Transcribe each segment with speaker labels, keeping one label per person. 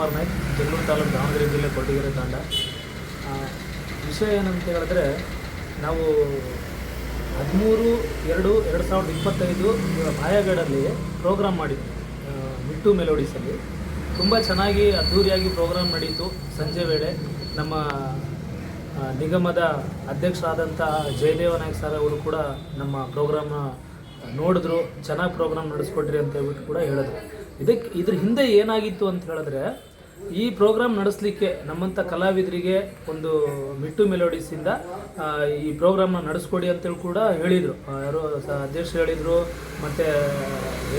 Speaker 1: ಶಿವಕುಮಾರ್ ನಾಯ್ಕ್, ಜಗಳೂರು ತಾಲೂಕು ದಾವಣಗೆರೆ ಜಿಲ್ಲೆ ಕೊಟ್ಟಿಗೆರೆ ತಾಂಡ. ವಿಷಯ ಏನಂತ ಹೇಳಿದ್ರೆ, ನಾವು ಹದಿಮೂರು, ಎರಡು ಎರಡು ಸಾವಿರದ ಇಪ್ಪತ್ತೈದು ಮಾಯಾಗಡಲ್ಲಿ ಪ್ರೋಗ್ರಾಮ್ ಮಾಡಿದ್ವಿ ಮಿಟ್ಟು ಮೆಲೋಡಿಸಲ್ಲಿ. ತುಂಬ ಚೆನ್ನಾಗಿ ಅದ್ಧೂರಿಯಾಗಿ ಪ್ರೋಗ್ರಾಮ್ ನಡೀತು ಸಂಜೆ ವೇಳೆ. ನಮ್ಮ ನಿಗಮದ ಅಧ್ಯಕ್ಷರಾದಂಥ ಜಯದೇವ ನಾಯ್ಕ ಸರ್ ಅವರು ಕೂಡ ನಮ್ಮ ಪ್ರೋಗ್ರಾಮ್ನ ನೋಡಿದ್ರು, ಚೆನ್ನಾಗಿ ಪ್ರೋಗ್ರಾಮ್ ನಡೆಸ್ಕೊಟ್ರಿ ಅಂತ ಹೇಳ್ಬಿಟ್ಟು ಕೂಡ ಹೇಳಿದ್ರು. ಇದಕ್ಕೆ, ಇದ್ರ ಹಿಂದೆ ಏನಾಗಿತ್ತು ಅಂತ ಹೇಳಿದ್ರೆ ಈ ಪ್ರೋಗ್ರಾಮ್ ನಡೆಸಲಿಕ್ಕೆ ನಮ್ಮಂಥ ಕಲಾವಿದರಿಗೆ ಒಂದು ಮಿಟ್ಟು ಮೆಲೋಡಿಸಿಂದ ಈ ಪ್ರೋಗ್ರಾಮ್ನ ನಡೆಸ್ಕೊಡಿ ಅಂತೇಳಿ ಕೂಡ ಹೇಳಿದರು. ಯಾರೋ ಅಧ್ಯಕ್ಷರು ಹೇಳಿದರು, ಮತ್ತು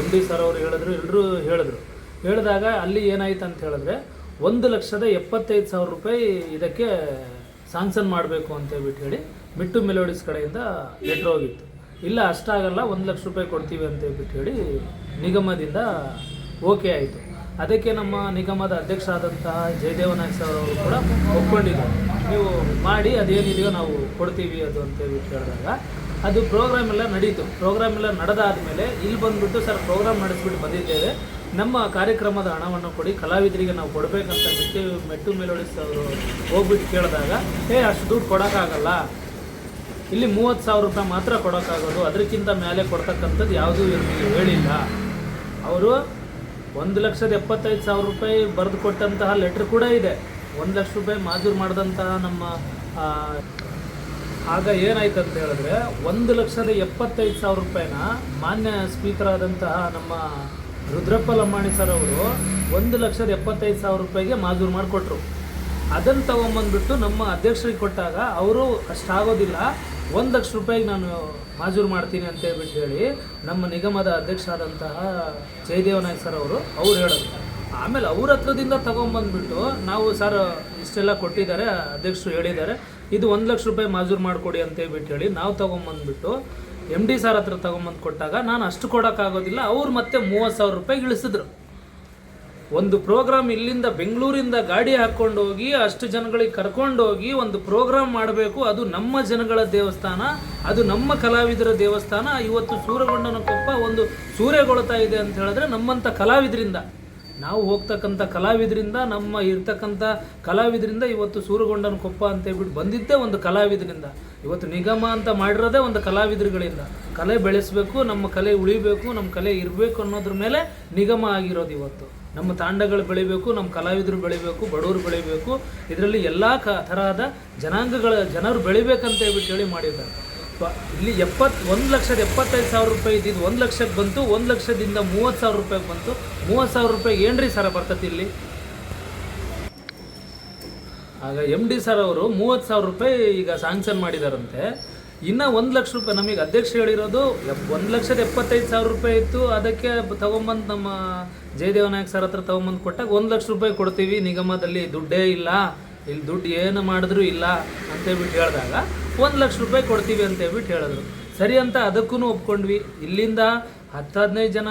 Speaker 1: ಎಂ ಡಿ ಸರ್ ಅವರು ಹೇಳಿದ್ರು ಎಲ್ಲರೂ ಹೇಳಿದ್ರು. ಹೇಳಿದಾಗ ಅಲ್ಲಿ ಏನಾಯ್ತು ಅಂತ ಹೇಳಿದ್ರೆ, ಒಂದು ಲಕ್ಷದ ಎಪ್ಪತ್ತೈದು ಸಾವಿರ ರೂಪಾಯಿ ಇದಕ್ಕೆ ಸಾಂಕ್ಷನ್ ಮಾಡಬೇಕು ಅಂತ ಹೇಳ್ಬಿಟ್ಟು ಹೇಳಿ ಮಿಟ್ಟು ಮೆಲೋಡಿಸ್ ಕಡೆಯಿಂದ ಲೆಟ್ರ್ ಹೋಗಿತ್ತು. ಇಲ್ಲ, ಅಷ್ಟಾಗಲ್ಲ, ಒಂದು ಲಕ್ಷ ರೂಪಾಯಿ ಕೊಡ್ತೀವಿ ಅಂತ ಹೇಳ್ಬಿಟ್ಟು ಹೇಳಿ ನಿಗಮದಿಂದ ಓಕೆ ಆಯಿತು. ಅದಕ್ಕೆ ನಮ್ಮ ನಿಗಮದ ಅಧ್ಯಕ್ಷ ಆದಂತಹ ಜಯದೇವ ನಾಯಕ್ ಸರ್ ಅವರು ಕೂಡ ಒಪ್ಕೊಂಡಿದ್ದಾರೆ. ನೀವು ಮಾಡಿ ಅದೇನಿದೆಯೋ ನಾವು ಕೊಡ್ತೀವಿ ಅದು ಅಂತ ಹೇಳ್ಬಿಟ್ಟು ಹೇಳಿದಾಗ ಅದು ಪ್ರೋಗ್ರಾಮ್ ಎಲ್ಲ ನಡೀತು. ಪ್ರೋಗ್ರಾಮ್ ಎಲ್ಲ ನಡೆದಾದ್ಮೇಲೆ ಇಲ್ಲಿ ಬಂದ್ಬಿಟ್ಟು ಸರ್ ಪ್ರೋಗ್ರಾಮ್ ನಡೆಸ್ಬಿಟ್ಟು ಬಂದಿದ್ದೇವೆ. ನಮ್ಮ ಕಾರ್ಯಕ್ರಮದ ಹಣವನ್ನು ಕೊಡಿ, ಕಲಾವಿದರಿಗೆ ನಾವು ಕೊಡಬೇಕಂತ ಬಿಟ್ಟು ಮೆಟ್ಟು ಮೆಲೋಡಿಸ್ ಅವರು ಹೋಗ್ಬಿಟ್ಟು ಕೇಳಿದಾಗ, ಏ, ಅಷ್ಟು ದುಡ್ಡು ಕೊಡೋಕ್ಕಾಗಲ್ಲ. ಇಲ್ಲಿ ಮೂವತ್ತು ಸಾವಿರ ರೂಪಾಯಿ ಮಾತ್ರ ಕೊಡೋಕ್ಕಾಗೋದು. ಅದಕ್ಕಿಂತ ಮೇಲೆ ಕೊಡ್ತಕ್ಕಂಥದ್ದು ಯಾವುದೂ ಹೇಳಿಲ್ಲ. ಅವರು ಒಂದು ಲಕ್ಷದ ಎಪ್ಪತ್ತೈದು ಸಾವಿರ ರೂಪಾಯಿ ಬರೆದು ಕೊಟ್ಟಂತಹ ಲೆಟ್ರ್ ಕೂಡ ಇದೆ. ಒಂದು ಲಕ್ಷ ರೂಪಾಯಿ ಮಾಜೂರು ಮಾಡಿದಂತಹ ನಮ್ಮ ಆಗ ಏನಾಯ್ತು ಅಂತ ಹೇಳಿದ್ರೆ, ಒಂದು ಲಕ್ಷದ ಎಪ್ಪತ್ತೈದು ಸಾವಿರ ರೂಪಾಯಿನ ಮಾನ್ಯ ಸ್ಪೀಕರ್ ಆದಂತಹ ನಮ್ಮ ರುದ್ರಪ್ಪ ಲಂಬಾಣಿ ಸರ್ ಅವರು ಒಂದು ಲಕ್ಷದ ಎಪ್ಪತ್ತೈದು ಸಾವಿರ ರೂಪಾಯಿಗೆ ಮಾಜೂರು ಮಾಡಿಕೊಟ್ರು. ಅದನ್ನು ತಗೊಂಬಂದ್ಬಿಟ್ಟು ನಮ್ಮ ಅಧ್ಯಕ್ಷರಿಗೆ ಕೊಟ್ಟಾಗ ಅವರು ಅಷ್ಟಾಗೋದಿಲ್ಲ ಒಂದು ಲಕ್ಷ ರೂಪಾಯಿಗೆ ನಾನು ಮಾಜೂರು ಮಾಡ್ತೀನಿ ಅಂತ ಹೇಳ್ಬಿಟ್ಟು ಹೇಳಿ ನಮ್ಮ ನಿಗಮದ ಅಧ್ಯಕ್ಷ ಆದಂತಹ ಜಯದೇವ ನಾಯ್ಕ ಸರ್ ಅವರು, ಅವ್ರು ಹೇಳೋದು. ಆಮೇಲೆ ಅವ್ರ ಹತ್ರದಿಂದ ತಗೊಂಬಂದ್ಬಿಟ್ಟು ನಾವು ಸರ್ ಇಷ್ಟೆಲ್ಲ ಕೊಟ್ಟಿದ್ದಾರೆ, ಅಧ್ಯಕ್ಷರು ಹೇಳಿದ್ದಾರೆ. ಇದು ಒಂದು ಲಕ್ಷ ರೂಪಾಯಿ ಮಾಜೂರು ಮಾಡಿಕೊಡಿ ಅಂತ ಹೇಳ್ಬಿಟ್ಟು ಹೇಳಿ ನಾವು ತೊಗೊಂಬಂದ್ಬಿಟ್ಟು ಎಂ ಡಿ ಸರ್ ಹತ್ರ ತೊಗೊಂಬಂದು ಕೊಟ್ಟಾಗ ನಾನು ಅಷ್ಟು ಕೊಡೋಕ್ಕಾಗೋದಿಲ್ಲ ಅವ್ರು ಮತ್ತೆ ಮೂವತ್ತು ಸಾವಿರ ರೂಪಾಯಿ ಇಳಿಸಿದ್ರು. ಒಂದು ಪ್ರೋಗ್ರಾಮ್ ಇಲ್ಲಿಂದ ಬೆಂಗಳೂರಿಂದ ಗಾಡಿ ಹಾಕ್ಕೊಂಡೋಗಿ ಅಷ್ಟು ಜನಗಳಿಗೆ ಕರ್ಕೊಂಡೋಗಿ ಒಂದು ಪ್ರೋಗ್ರಾಮ್ ಮಾಡಬೇಕು. ಅದು ನಮ್ಮ ಜನಗಳ ದೇವಸ್ಥಾನ, ಅದು ನಮ್ಮ ಕಲಾವಿದರ ದೇವಸ್ಥಾನ. ಇವತ್ತು ಸೂರ್ಯಗೊಂಡನ ಕೊಪ್ಪ ಒಂದು ಸೂರ್ಯಗೊಳ್ತಾ ಇದೆ ಅಂತ ಹೇಳಿದ್ರೆ ನಮ್ಮಂಥ ಕಲಾವಿದರಿಂದ, ನಾವು ಹೋಗ್ತಕ್ಕಂಥ ಕಲಾವಿದರಿಂದ, ನಮ್ಮ ಇರ್ತಕ್ಕಂಥ ಕಲಾವಿದರಿಂದ ಇವತ್ತು ಸೂರಗೊಂಡನ ಕೊಪ್ಪ ಅಂತ ಹೇಳ್ಬಿಟ್ಟು ಬಂದಿದ್ದೇ ಒಂದು ಕಲಾವಿದರಿಂದ. ಇವತ್ತು ನಿಗಮ ಅಂತ ಮಾಡಿರೋದೇ ಒಂದು ಕಲಾವಿದರುಗಳಿಂದ. ಕಲೆ ಬೆಳೆಸಬೇಕು, ನಮ್ಮ ಕಲೆ ಉಳಿಬೇಕು, ನಮ್ಮ ಕಲೆ ಇರಬೇಕು ಅನ್ನೋದ್ರ ಮೇಲೆ ನಿಗಮ ಆಗಿರೋದು ಇವತ್ತು. ನಮ್ಮ ತಾಂಡಗಳು ಬೆಳಿಬೇಕು, ನಮ್ಮ ಕಲಾವಿದರು ಬೆಳಿಬೇಕು, ಬಡವರು ಬೆಳಿಬೇಕು. ಇದರಲ್ಲಿ ಎಲ್ಲ ಕ ತರಹದ ಜನಾಂಗಗಳ ಜನರು ಬೆಳಿಬೇಕಂತ ಹೇಳ್ಬಿಟ್ಟು ಹೇಳಿ ಮಾಡಿದ್ದಾರೆ. ಇಲ್ಲಿ ಎಪ್ಪತ್ತು ಒಂದು ಲಕ್ಷದ ಎಪ್ಪತ್ತೈದು ಸಾವಿರ ರೂಪಾಯಿ ಇದ್ದಿದ್ದು ಒಂದು ಲಕ್ಷಕ್ಕೆ ಬಂತು, ಒಂದು ಲಕ್ಷದಿಂದ ಮೂವತ್ತು ಸಾವಿರ ರೂಪಾಯಿಗೆ ಬಂತು. ಮೂವತ್ತು ಸಾವಿರ ರೂಪಾಯಿ ರೀ ಸರ ಬರ್ತತಿ ಇಲ್ಲಿ? ಆಗ ಎಂ ಡಿ ಸರ್ ಅವರು ಮೂವತ್ತು ಸಾವಿರ ರೂಪಾಯಿ ಈಗ ಸ್ಯಾಂಕ್ಷನ್ ಮಾಡಿದಾರಂತೆ. ಇನ್ನು ಒಂದು ಲಕ್ಷ ರೂಪಾಯಿ, ನಮಗೆ ಅಧ್ಯಕ್ಷ ಹೇಳಿರೋದು, ಒಂದು ಲಕ್ಷದ ಎಪ್ಪತ್ತೈದು ಸಾವಿರ ರೂಪಾಯಿ ಇತ್ತು, ಅದಕ್ಕೆ ತಗೊಂಬಂದು ನಮ್ಮ ಜಯದೇವ ನಾಯಕ್ ಸರ್ ಹತ್ರ ತಗೊಂಬಂದು ಕೊಟ್ಟಾಗ ಒಂದು ಲಕ್ಷ ರೂಪಾಯಿ ಕೊಡ್ತೀವಿ, ನಿಗಮದಲ್ಲಿ ದುಡ್ಡೇ ಇಲ್ಲ, ಇಲ್ಲಿ ದುಡ್ಡು ಏನು ಮಾಡಿದ್ರೂ ಇಲ್ಲ ಅಂತೇಳ್ಬಿಟ್ಟು ಹೇಳಿದಾಗ ಒಂದು ಲಕ್ಷ ರೂಪಾಯಿ ಕೊಡ್ತೀವಿ ಅಂತ ಹೇಳ್ಬಿಟ್ಟು ಹೇಳಿದ್ರು. ಸರಿ ಅಂತ ಅದಕ್ಕೂ ಒಪ್ಕೊಂಡ್ವಿ. ಇಲ್ಲಿಂದ ಹತ್ತು ಹದಿನೈದು ಜನ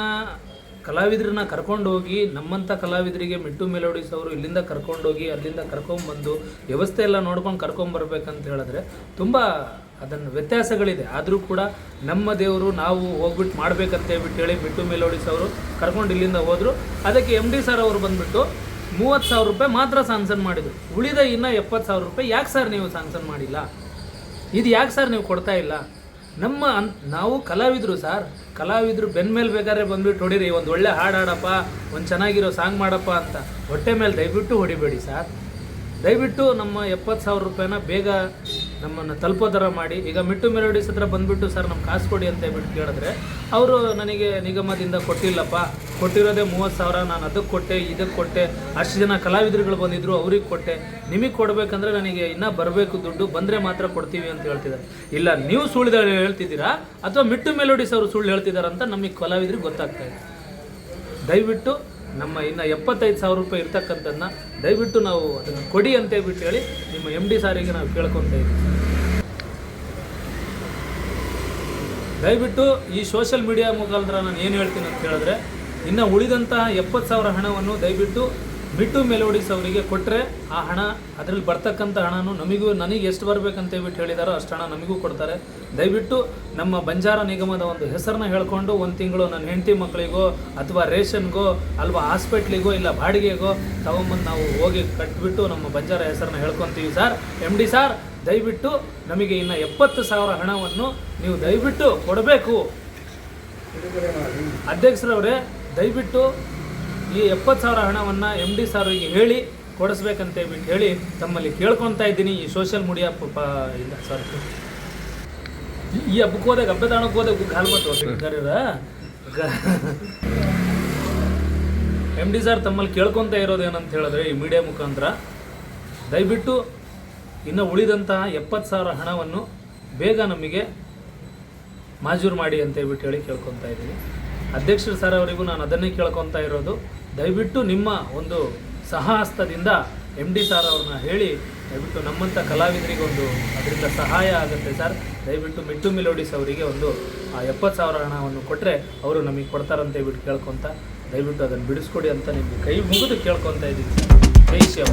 Speaker 1: ಕಲಾವಿದ್ರನ್ನ ಕರ್ಕೊಂಡು ಹೋಗಿ ನಮ್ಮಂಥ ಕಲಾವಿದರಿಗೆ ಮಿಟ್ಟು ಮೆಲೋಡಿಸ್ ಅವರು ಇಲ್ಲಿಂದ ಕರ್ಕೊಂಡೋಗಿ ಅಲ್ಲಿಂದ ಕರ್ಕೊಂಬಂದು ವ್ಯವಸ್ಥೆ ಎಲ್ಲ ನೋಡ್ಕೊಂಡು ಕರ್ಕೊಂಬರ್ಬೇಕಂತ ಹೇಳಿದ್ರೆ ತುಂಬ ಅದನ್ನು ವ್ಯತ್ಯಾಸಗಳಿದೆ. ಆದರೂ ಕೂಡ ನಮ್ಮ ದೇವರು ನಾವು ಹೋಗ್ಬಿಟ್ಟು ಮಾಡ್ಬೇಕಂತ ಹೇಳ್ಬಿಟ್ಟು ಹೇಳಿ ಮಿಟ್ಟು ಮೆಲೋಡಿಸ್ ಅವರು ಕರ್ಕೊಂಡು ಇಲ್ಲಿಂದ ಹೋದರು. ಅದಕ್ಕೆ ಎಂ ಡಿ ಸರ್ ಅವರು ಬಂದುಬಿಟ್ಟು ಮೂವತ್ತು ಸಾವಿರ ರೂಪಾಯಿ ಮಾತ್ರ ಸಾಂಕ್ಷನ್ ಮಾಡಿದರು. ಉಳಿದ ಇನ್ನೂ ಎಪ್ಪತ್ತು ಸಾವಿರ ರೂಪಾಯಿ ಯಾಕೆ ಸರ್ ನೀವು ಸಾಂಕ್ಷನ್ ಮಾಡಿಲ್ಲ? ಇದು ಯಾಕೆ ಸರ್ ನೀವು ಕೊಡ್ತಾ ಇಲ್ಲ? ನಮ್ಮ ನಾವು ಕಲಾವಿದರು ಸರ್, ಕಲಾವಿದರು ಬೆನ್ನ ಮೇಲೆ ಬೇಕಾದ್ರೆ ಬಂದ್ಬಿಟ್ಟು ಹೊಡಿರಿ, ಒಂದು ಒಳ್ಳೆ ಹಾಡು ಹಾಡಪ್ಪ, ಒಂದು ಚೆನ್ನಾಗಿರೋ ಸಾಂಗ್ ಮಾಡಪ್ಪ ಅಂತ. ಹೊಟ್ಟೆ ಮೇಲೆ ದಯವಿಟ್ಟು ಹೊಡಿಬೇಡಿ ಸರ್. ದಯವಿಟ್ಟು ನಮ್ಮ ಎಪ್ಪತ್ತು ಸಾವಿರ ರೂಪಾಯಿನ ಬೇಗ ನಮ್ಮನ್ನು ತಲುಪೋ ಥರ ಮಾಡಿ. ಈಗ ಮಿಟ್ಟು ಮೆಲೋಡಿಸ್ ಹತ್ರ ಬಂದುಬಿಟ್ಟು, ಸರ್ ನಮ್ಮ ಕಾಸು ಕೊಡಿ ಅಂತ ಹೇಳ್ಬಿಟ್ಟು ಕೇಳಿದ್ರೆ, ಅವರು ನನಗೆ ನಿಗಮದಿಂದ ಕೊಟ್ಟಿಲ್ಲಪ್ಪ. ಕೊಟ್ಟಿರೋದೇ ಮೂವತ್ತು ಸಾವಿರ, ನಾನು ಅದಕ್ಕೆ ಕೊಟ್ಟೆ, ಇದಕ್ಕೆ ಕೊಟ್ಟೆ. ಅಷ್ಟು ಜನ ಕಲಾವಿದರುಗಳು ಬಂದಿದ್ರು, ಅವ್ರಿಗೆ ಕೊಟ್ಟೆ. ನಿಮಗೆ ಕೊಡಬೇಕಂದ್ರೆ ನನಗೆ ಇನ್ನೂ ಬರಬೇಕು ದುಡ್ಡು, ಬಂದರೆ ಮಾತ್ರ ಕೊಡ್ತೀವಿ ಅಂತ ಹೇಳ್ತಿದ್ದಾರೆ. ಇಲ್ಲ, ನೀವು ಸುಳ್ಳು ಹೇಳ್ತಿದ್ದೀರಾ? ಅಥವಾ ಮಿಟ್ಟು ಮೆಲೋಡಿಸ್ ಅವರು ಸುಳ್ಳು ಹೇಳ್ತಿದ್ದಾರೆ ಅಂತ ನಮಗೆ ಕಲಾವಿದ್ರಿಗೆ ಗೊತ್ತಾಗ್ತಾ ಇದೆ ದಯವಿಟ್ಟು ನಮ್ಮ ಇನ್ನು ಎಪ್ಪತ್ತೈದು ಸಾವಿರ ರೂಪಾಯಿ ಇರ್ತಕ್ಕಂಥದ್ದನ್ನ ದಯವಿಟ್ಟು ನಾವು ಅದನ್ನು ಕೊಡಿ ಅಂತ ಹೇಳ್ಬಿಟ್ಟು ಹೇಳಿ ನಿಮ್ಮ ಎಂ ಡಿ ಸಾರಿಗೆ ನಾವು ಕೇಳ್ಕೊತಾ ಇದ್ದೀವಿ. ದಯವಿಟ್ಟು ಈ ಸೋಷಲ್ ಮೀಡಿಯಾ ಮುಖಾಂತರ ನಾನು ಏನು ಹೇಳ್ತೀನಿ ಅಂತ ಹೇಳಿದ್ರೆ, ಇನ್ನು ಉಳಿದಂತಹ ಎಪ್ಪತ್ತು ಸಾವಿರ ಹಣವನ್ನು ದಯವಿಟ್ಟು ಮಿಟ್ಟು ಮೆಲೋಡಿಸ್ ಅವರಿಗೆ ಕೊಟ್ಟರೆ ಆ ಹಣ ಅದರಲ್ಲಿ ಬರ್ತಕ್ಕಂಥ ಹಣನೂ ನಮಗೂ, ನನಗೆ ಎಷ್ಟು ಬರಬೇಕಂತ ಹೇಳ್ಬಿಟ್ಟು ಹೇಳಿದಾರೋ ಅಷ್ಟು ಹಣ ನಮಗೂ ಕೊಡ್ತಾರೆ. ದಯವಿಟ್ಟು ನಮ್ಮ ಬಂಜಾರ ನಿಗಮದ ಒಂದು ಹೆಸರನ್ನ ಹೇಳ್ಕೊಂಡು ಒಂದು ತಿಂಗಳು ನನ್ನ ಹೆಂಡತಿ ಮಕ್ಕಳಿಗೋ ಅಥವಾ ರೇಷನ್ಗೋ ಅಲ್ವಾ ಹಾಸ್ಪಿಟ್ಲಿಗೋ ಇಲ್ಲ ಬಾಡಿಗೆಗೋ ತಗೊಂಬಂದು ನಾವು ಹೋಗಿ ಕಟ್ಬಿಟ್ಟು ನಮ್ಮ ಬಂಜಾರ ಹೆಸರನ್ನ ಹೇಳ್ಕೊತೀವಿ ಸರ್. ಎಂ ಡಿ ಸರ್, ದಯವಿಟ್ಟು ನಮಗೆ ಇನ್ನು ಎಪ್ಪತ್ತು ಸಾವಿರ ಹಣವನ್ನು ನೀವು ದಯವಿಟ್ಟು ಕೊಡಬೇಕು. ಅಧ್ಯಕ್ಷರವರೇ, ದಯವಿಟ್ಟು ಈ ಎಪ್ಪತ್ತು ಸಾವಿರ ಹಣವನ್ನು ಎಂ ಡಿ ಸಾರಿಗೆ ಹೇಳಿ ಕೊಡಿಸ್ಬೇಕಂತ ಹೇಳ್ಬಿಟ್ಟು ಹೇಳಿ ತಮ್ಮಲ್ಲಿ ಕೇಳ್ಕೊತಾ ಇದ್ದೀನಿ ಈ ಸೋಷಿಯಲ್ ಮೀಡಿಯಾ ಪ ಇಲ್ಲ ಸರ್ ಈ ಹಬ್ಬಕ್ಕೆ ಹೋದಾಗ ಹಬ್ಬ ತಾಣಕ್ಕೆ ಹೋದಾಗ ಕಾಲು ಬರ್ತಾವ ಎಂ ಡಿ ಸಾರ್ ತಮ್ಮಲ್ಲಿ ಕೇಳ್ಕೊತ ಇರೋದು ಏನಂತ ಹೇಳಿದ್ರೆ ಈ ಮೀಡಿಯಾ ಮುಖಾಂತರ ದಯವಿಟ್ಟು ಇನ್ನು ಉಳಿದಂತಹ ಎಪ್ಪತ್ತು ಸಾವಿರ ಹಣವನ್ನು ಬೇಗ ನಮಗೆ ಮಾಜೂರು ಮಾಡಿ ಅಂತ ಹೇಳ್ಬಿಟ್ಟು ಹೇಳಿ ಕೇಳ್ಕೊತಾ ಇದ್ದೀನಿ. ಅಧ್ಯಕ್ಷರು ಸರ್ ಅವರಿಗೂ ನಾನು ಅದನ್ನೇ ಕೇಳ್ಕೊತಾ ಇರೋದು. ದಯವಿಟ್ಟು ನಿಮ್ಮ ಒಂದು ಸಹಹಸ್ತದಿಂದ ಎಂ ಡಿ ಸರ್ ಅವ್ರನ್ನ ಹೇಳಿ, ದಯವಿಟ್ಟು ನಮ್ಮಂಥ ಕಲಾವಿದರಿಗೆ ಒಂದು ಅದರಿಂದ ಸಹಾಯ ಆಗುತ್ತೆ ಸರ್ ದಯವಿಟ್ಟು ಮಿಟ್ಟು ಮಿಲೋಡಿಸ್ ಅವರಿಗೆ ಒಂದು, ಆ ಎಪ್ಪತ್ತು ಸಾವಿರ ಹಣವನ್ನು ಕೊಟ್ಟರೆ ಅವರು ನಮಗೆ ಕೊಡ್ತಾರಂತ ಹೇಳ್ಬಿಟ್ಟು ಕೇಳ್ಕೊತ, ದಯವಿಟ್ಟು ಅದನ್ನು ಬಿಡಿಸ್ಕೊಡಿ ಅಂತ ನಿಮಗೆ ಕೈ ಮುಗಿದು ಕೇಳ್ಕೊತಾ ಇದ್ದೀನಿ ಸರ್ ಜೈ ಶಿವ